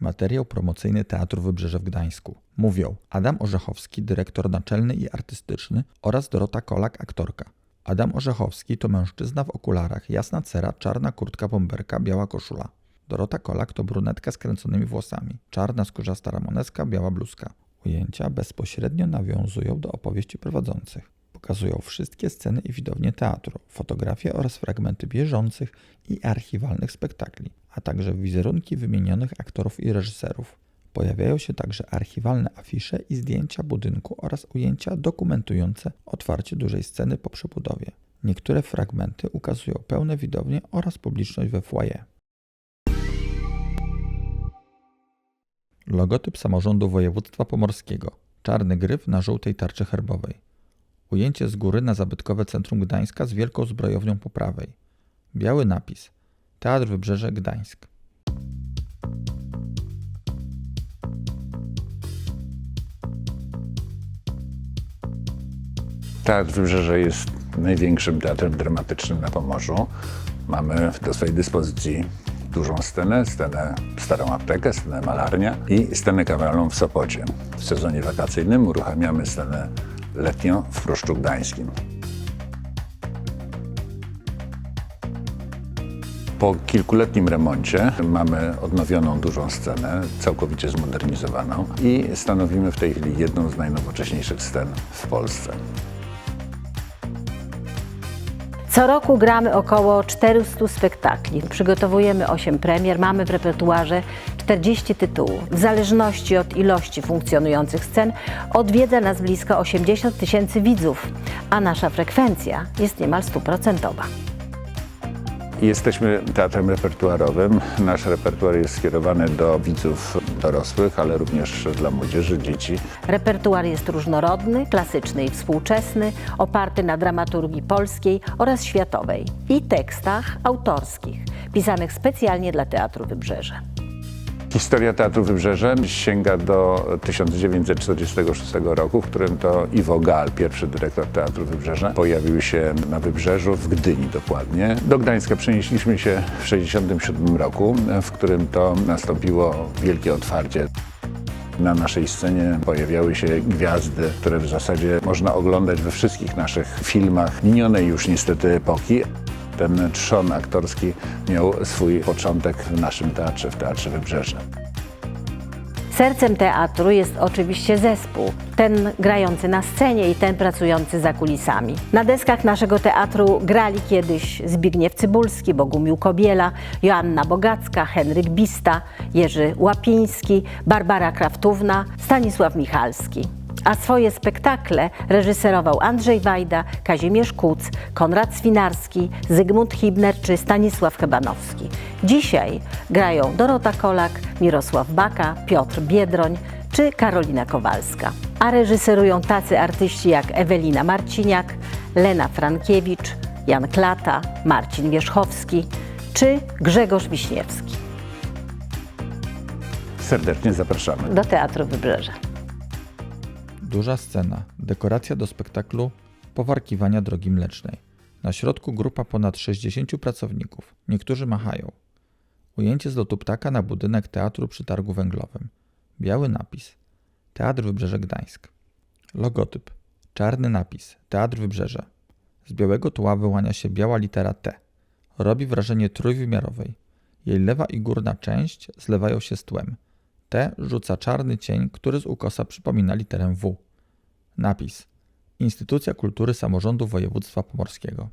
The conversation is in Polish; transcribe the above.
Materiał promocyjny Teatru Wybrzeże w Gdańsku. Mówią Adam Orzechowski, dyrektor naczelny i artystyczny oraz Dorota Kolak, aktorka. Adam Orzechowski to mężczyzna w okularach, jasna cera, czarna kurtka bomberka, biała koszula. Dorota Kolak to brunetka z kręconymi włosami, czarna skórzasta ramoneska, biała bluzka. Ujęcia bezpośrednio nawiązują do opowieści prowadzących. Pokazują wszystkie sceny i widownie teatru, fotografie oraz fragmenty bieżących i archiwalnych spektakli, a także wizerunki wymienionych aktorów i reżyserów. Pojawiają się także archiwalne afisze i zdjęcia budynku oraz ujęcia dokumentujące otwarcie dużej sceny po przebudowie. Niektóre fragmenty ukazują pełne widownie oraz publiczność we foyer. Logotyp samorządu województwa pomorskiego. Czarny gryf na żółtej tarczy herbowej. Ujęcie z góry na zabytkowe centrum Gdańska z wielką zbrojownią po prawej. Biały napis. Teatr Wybrzeże Gdańsk. Teatr Wybrzeże jest największym teatrem dramatycznym na Pomorzu. Mamy do swojej dyspozycji dużą scenę, scenę Starą Aptekę, scenę Malarnia i scenę kameralną w Sopocie. W sezonie wakacyjnym uruchamiamy scenę letnią w Pruszczu Gdańskim. Po kilkuletnim remoncie mamy odnowioną dużą scenę, całkowicie zmodernizowaną i stanowimy w tej chwili jedną z najnowocześniejszych scen w Polsce. Co roku gramy około 400 spektakli. Przygotowujemy 8 premier, mamy w repertuarze 40 tytułów. W zależności od ilości funkcjonujących scen odwiedza nas blisko 80 tysięcy widzów, a nasza frekwencja jest niemal stuprocentowa. Jesteśmy teatrem repertuarowym. Nasz repertuar jest skierowany do widzów dorosłych, ale również dla młodzieży, dzieci. Repertuar jest różnorodny, klasyczny i współczesny, oparty na dramaturgii polskiej oraz światowej i tekstach autorskich, pisanych specjalnie dla Teatru Wybrzeże. Historia Teatru Wybrzeże sięga do 1946 roku, w którym to Iwo Gal, pierwszy dyrektor Teatru Wybrzeże, pojawił się na Wybrzeżu, w Gdyni dokładnie. Do Gdańska przenieśliśmy się w 1967 roku, w którym to nastąpiło wielkie otwarcie. Na naszej scenie pojawiały się gwiazdy, które w zasadzie można oglądać we wszystkich naszych filmach minionej już niestety epoki. Ten trzon aktorski miał swój początek w naszym teatrze, w Teatrze Wybrzeże. Sercem teatru jest oczywiście zespół, ten grający na scenie i ten pracujący za kulisami. Na deskach naszego teatru grali kiedyś Zbigniew Cybulski, Bogumił Kobiela, Joanna Bogacka, Henryk Bista, Jerzy Łapiński, Barbara Kraftówna, Stanisław Michalski. A swoje spektakle reżyserował Andrzej Wajda, Kazimierz Kuc, Konrad Swinarski, Zygmunt Hibner czy Stanisław Hebanowski. Dzisiaj grają Dorota Kolak, Mirosław Baka, Piotr Biedroń czy Karolina Kowalska. A reżyserują tacy artyści jak Ewelina Marciniak, Lena Frankiewicz, Jan Klata, Marcin Wierzchowski czy Grzegorz Wiśniewski. Serdecznie zapraszamy. Do Teatru Wybrzeże. Duża scena. Dekoracja do spektaklu Powarkiwania Drogi Mlecznej. Na środku grupa ponad 60 pracowników. Niektórzy machają. Ujęcie z lotu ptaka na budynek teatru przy targu węglowym. Biały napis. Teatr Wybrzeże Gdańsk. Logotyp. Czarny napis. Teatr Wybrzeże. Z białego tła wyłania się biała litera T. Robi wrażenie trójwymiarowej. Jej lewa i górna część zlewają się z tłem. T rzuca czarny cień, który z ukosa przypomina literę W. Napis. Instytucja Kultury Samorządu Województwa Pomorskiego.